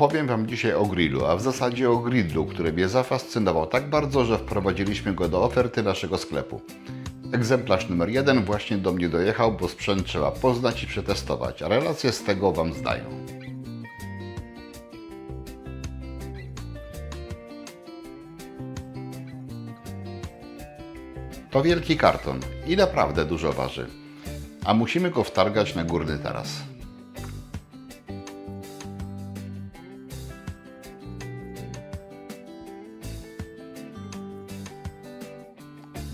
Opowiem Wam dzisiaj o grillu, a w zasadzie o grillu, który mnie zafascynował tak bardzo, że wprowadziliśmy go do oferty naszego sklepu. Egzemplarz numer jeden właśnie do mnie dojechał, bo sprzęt trzeba poznać i przetestować, a relacje z tego Wam zdają. To wielki karton i naprawdę dużo waży, a musimy go wtargać na górny taras.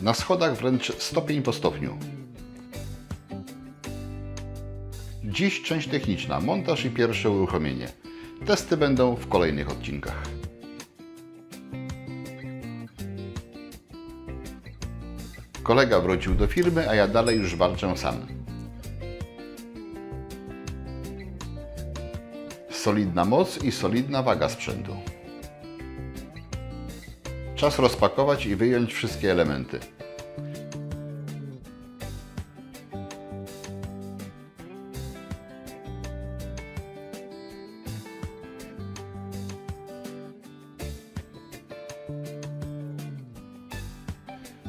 Na schodach wręcz stopień po stopniu. Dziś część techniczna, montaż i pierwsze uruchomienie. Testy będą w kolejnych odcinkach. Kolega wrócił do firmy, a ja dalej już walczę sam. Solidna moc i solidna waga sprzętu. Czas rozpakować i wyjąć wszystkie elementy.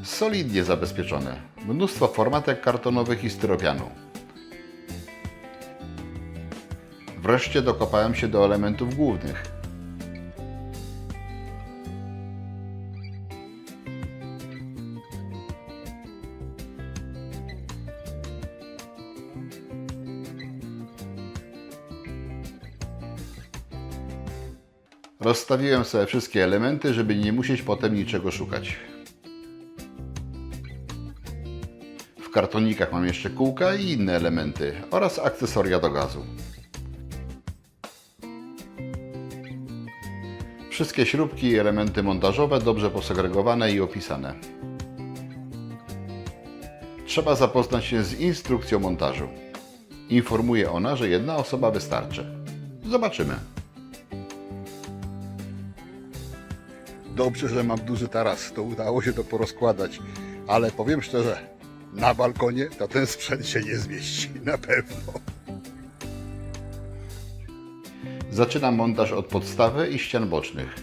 Solidnie zabezpieczone. Mnóstwo formatek kartonowych i styropianu. Wreszcie dokopałem się do elementów głównych. Rozstawiłem sobie wszystkie elementy, żeby nie musieć potem niczego szukać. Kartonikach mam jeszcze kółka i inne elementy oraz akcesoria do gazu. Wszystkie śrubki i elementy montażowe dobrze posegregowane i opisane. Trzeba zapoznać się z instrukcją montażu. Informuje ona, że jedna osoba wystarczy. Zobaczymy. Dobrze, że mam duży taras, to udało się to porozkładać, ale powiem szczerze, na balkonie to ten sprzęt się nie zmieści, na pewno. Zaczynam montaż od podstawy i ścian bocznych.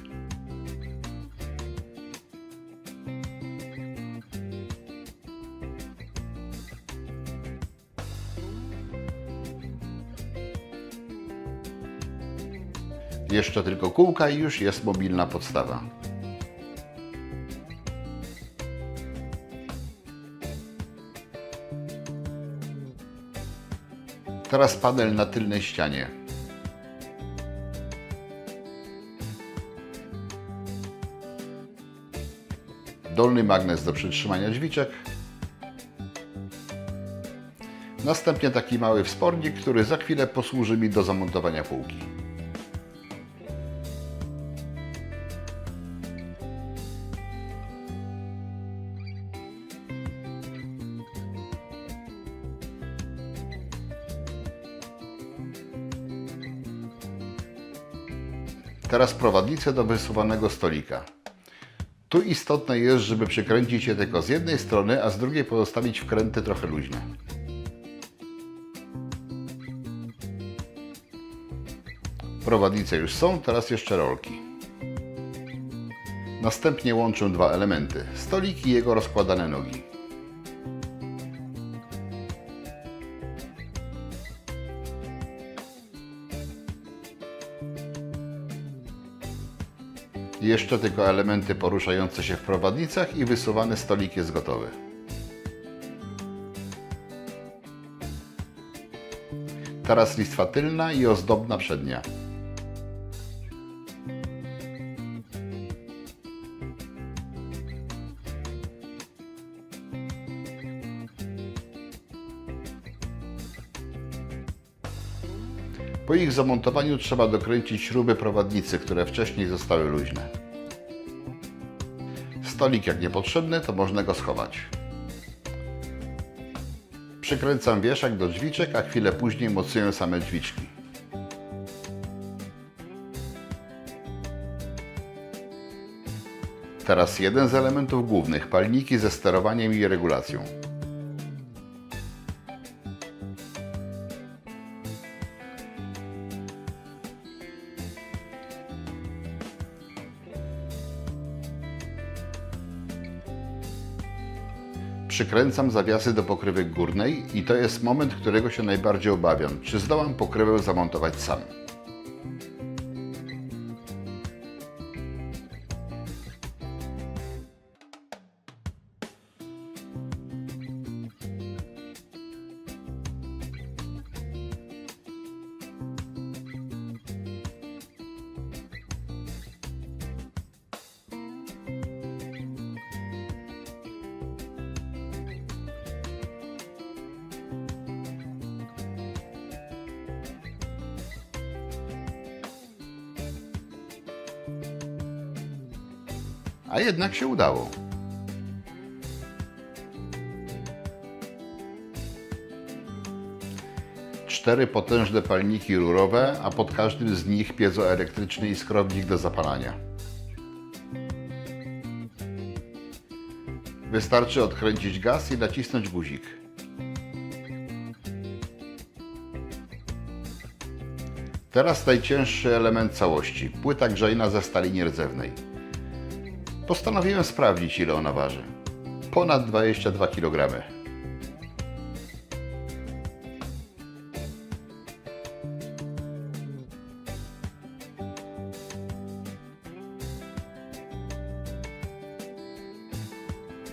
Jeszcze tylko kółka i już jest mobilna podstawa. Teraz panel na tylnej ścianie. dolny magnes do przytrzymania drzwiczek. Następnie taki mały wspornik, który za chwilę posłuży mi do zamontowania półki. Teraz prowadnicę do wysuwanego stolika. Tu istotne jest, żeby przykręcić je tylko z jednej strony, a z drugiej pozostawić wkręty trochę luźne. Prowadnice już są, teraz jeszcze rolki. Następnie łączę dwa elementy, stolik i jego rozkładane nogi. Jeszcze tylko elementy poruszające się w prowadnicach i wysuwany stolik jest gotowy. Teraz listwa tylna i ozdobna przednia. Po ich zamontowaniu trzeba dokręcić śruby prowadnicy, które wcześniej zostały luźne. Stolik jak niepotrzebny, to można go schować. Przykręcam wieszak do drzwiczek, a chwilę później mocuję same drzwiczki. Teraz jeden z elementów głównych, palniki ze sterowaniem i regulacją. Przykręcam zawiasy do pokrywy górnej i to jest moment, którego się najbardziej obawiam. Czy zdołam pokrywę zamontować sam? A jednak się udało. Cztery potężne palniki rurowe, a pod każdym z nich piezoelektryczny i skrobnik do zapalania. Wystarczy odkręcić gaz i nacisnąć guzik. Teraz najcięższy element całości płyta grzejna ze stali nierdzewnej. Postanowiłem sprawdzić, ile ona waży. Ponad 22 kg.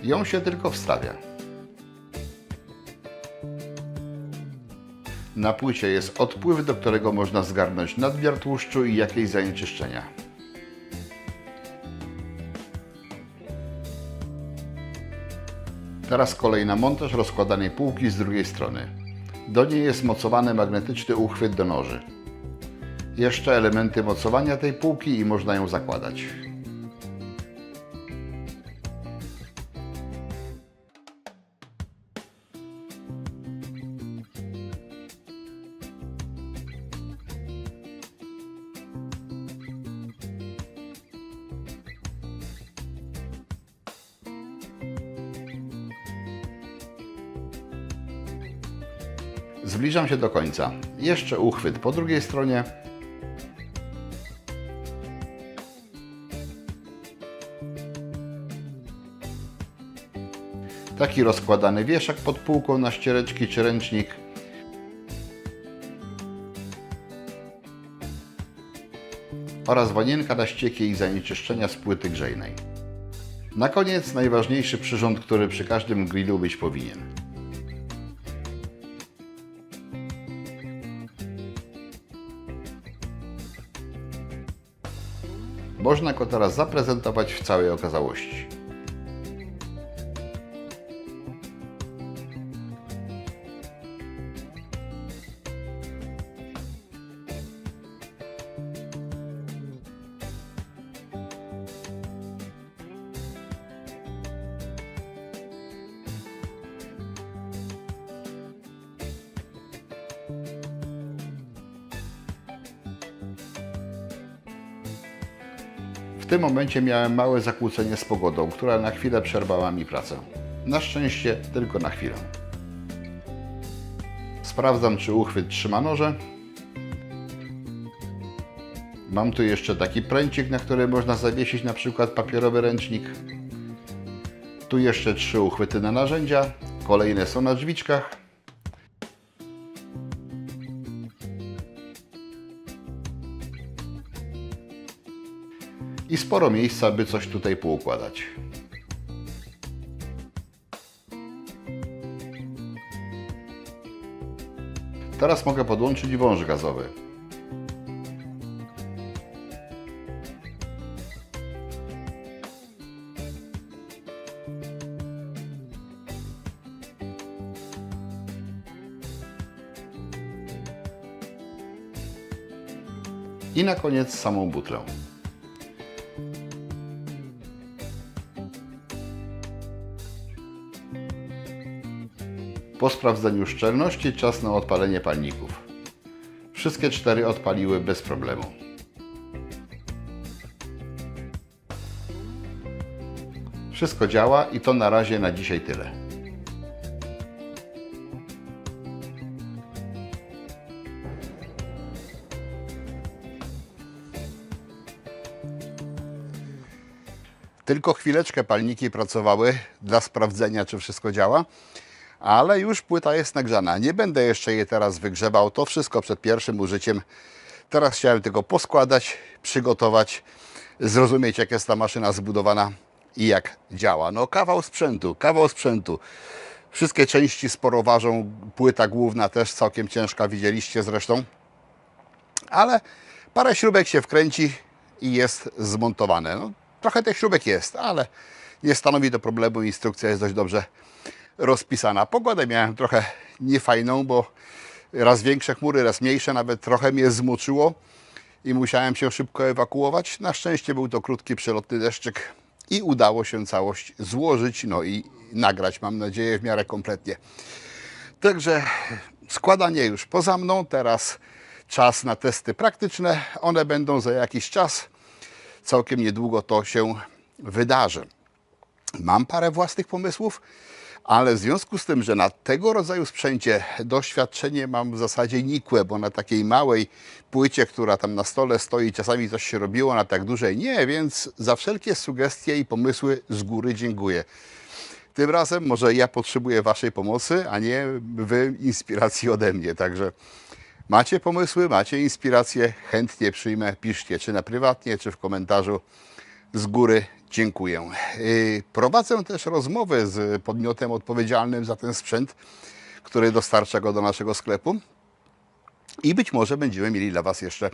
Ją się tylko wstawia. Na płycie jest odpływ, do którego można zgarnąć nadmiar tłuszczu i jakieś zanieczyszczenia. Teraz kolej na montaż rozkładanej półki z drugiej strony. Do niej jest mocowany magnetyczny uchwyt do noży. Jeszcze elementy mocowania tej półki i można ją zakładać. Zbliżam się do końca. Jeszcze uchwyt po drugiej stronie. Taki rozkładany wieszak pod półką na ściereczki czy ręcznik. Oraz wanienka na ścieki i zanieczyszczenia z płyty grzejnej. Na koniec najważniejszy przyrząd, który przy każdym grillu być powinien. Można go teraz zaprezentować w całej okazałości. Tym momencie miałem małe zakłócenie z pogodą, która na chwilę przerwała mi pracę. Na szczęście tylko na chwilę. Sprawdzam, czy uchwyt trzyma noże. Mam tu jeszcze taki pręcik, na który można zawiesić na przykład papierowy ręcznik. Tu jeszcze trzy uchwyty na narzędzia. Kolejne są na drzwiczkach. Sporo miejsca, by coś tutaj poukładać. Teraz mogę podłączyć wąż gazowy. I na koniec samą butlę. Po sprawdzeniu szczelności czas na odpalenie palników. Wszystkie cztery odpaliły bez problemu. Wszystko działa i to na razie na dzisiaj tyle. Tylko chwileczkę palniki pracowały dla sprawdzenia, czy wszystko działa, ale już płyta jest nagrzana. Nie będę jeszcze jej teraz wygrzebał, to wszystko przed pierwszym użyciem. Teraz chciałem tylko poskładać, przygotować, zrozumieć, jak jest ta maszyna zbudowana i jak działa. No, kawał sprzętu, kawał sprzętu. Wszystkie części sporo ważą, płyta główna też całkiem ciężka, widzieliście zresztą ale parę śrubek się wkręci i jest zmontowane. No, trochę tych śrubek jest, ale nie stanowi to problemu. Instrukcja jest dość dobrze rozpisana. Pogodę miałem trochę niefajną, bo raz większe chmury, raz mniejsze, nawet trochę mnie zmoczyło i musiałem się szybko ewakuować. Na szczęście był to krótki, przelotny deszczyk i udało się całość złożyć, no i nagrać, mam nadzieję, w miarę kompletnie. Także składanie już poza mną, teraz czas na testy praktyczne. One będą za jakiś czas. Całkiem niedługo to się wydarzy. Mam parę własnych pomysłów, ale w związku z tym, że na tego rodzaju sprzęcie doświadczenie mam w zasadzie nikłe, bo na takiej małej płycie, która tam na stole stoi, czasami coś się robiło, na tak dużej nie, więc za wszelkie sugestie i pomysły z góry dziękuję. Tym razem może ja potrzebuję Waszej pomocy, a nie Wy inspiracji ode mnie. Także macie pomysły, macie inspiracje, chętnie przyjmę. Piszcie, czy na prywatnie, czy w komentarzu. Z góry dziękuję. Yy, Prowadzę też rozmowy z podmiotem odpowiedzialnym za ten sprzęt, który dostarcza go do naszego sklepu. I być może będziemy mieli dla Was jeszcze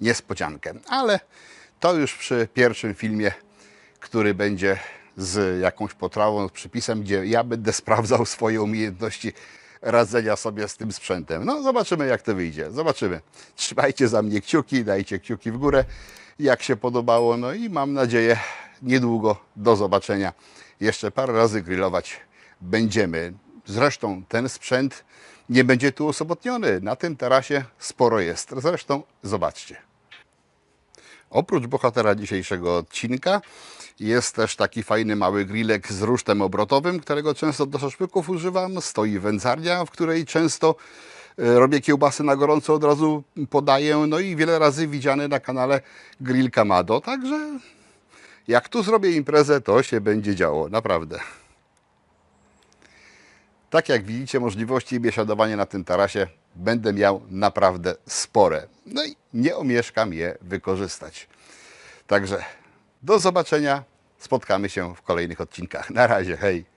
niespodziankę. Ale to już przy pierwszym filmie, który będzie z jakąś potrawą, z przypisem, gdzie ja będę sprawdzał swoje umiejętności radzenia sobie z tym sprzętem. No, zobaczymy, jak to wyjdzie. Zobaczymy. Trzymajcie za mnie kciuki, dajcie kciuki w górę, jak się podobało. No i mam nadzieję, niedługo do zobaczenia. Jeszcze parę razy grillować będziemy. Zresztą ten sprzęt nie będzie tu osobotniony. Na tym tarasie sporo jest. Zresztą zobaczcie. Oprócz bohatera dzisiejszego odcinka jest też taki fajny mały grillek z rusztem obrotowym, którego często do szaszłyków używam. Stoi wędzarnia, w której często e, robię kiełbasy na gorąco, od razu podaję. No i wiele razy widziany na kanale Grill Kamado. Także jak tu zrobię imprezę, to się będzie działo. Naprawdę. Tak jak widzicie, możliwości biesiadowania na tym tarasie będę miał naprawdę spore. No i nie omieszkam je wykorzystać. Także do zobaczenia. Spotkamy się w kolejnych odcinkach. Na razie, hej.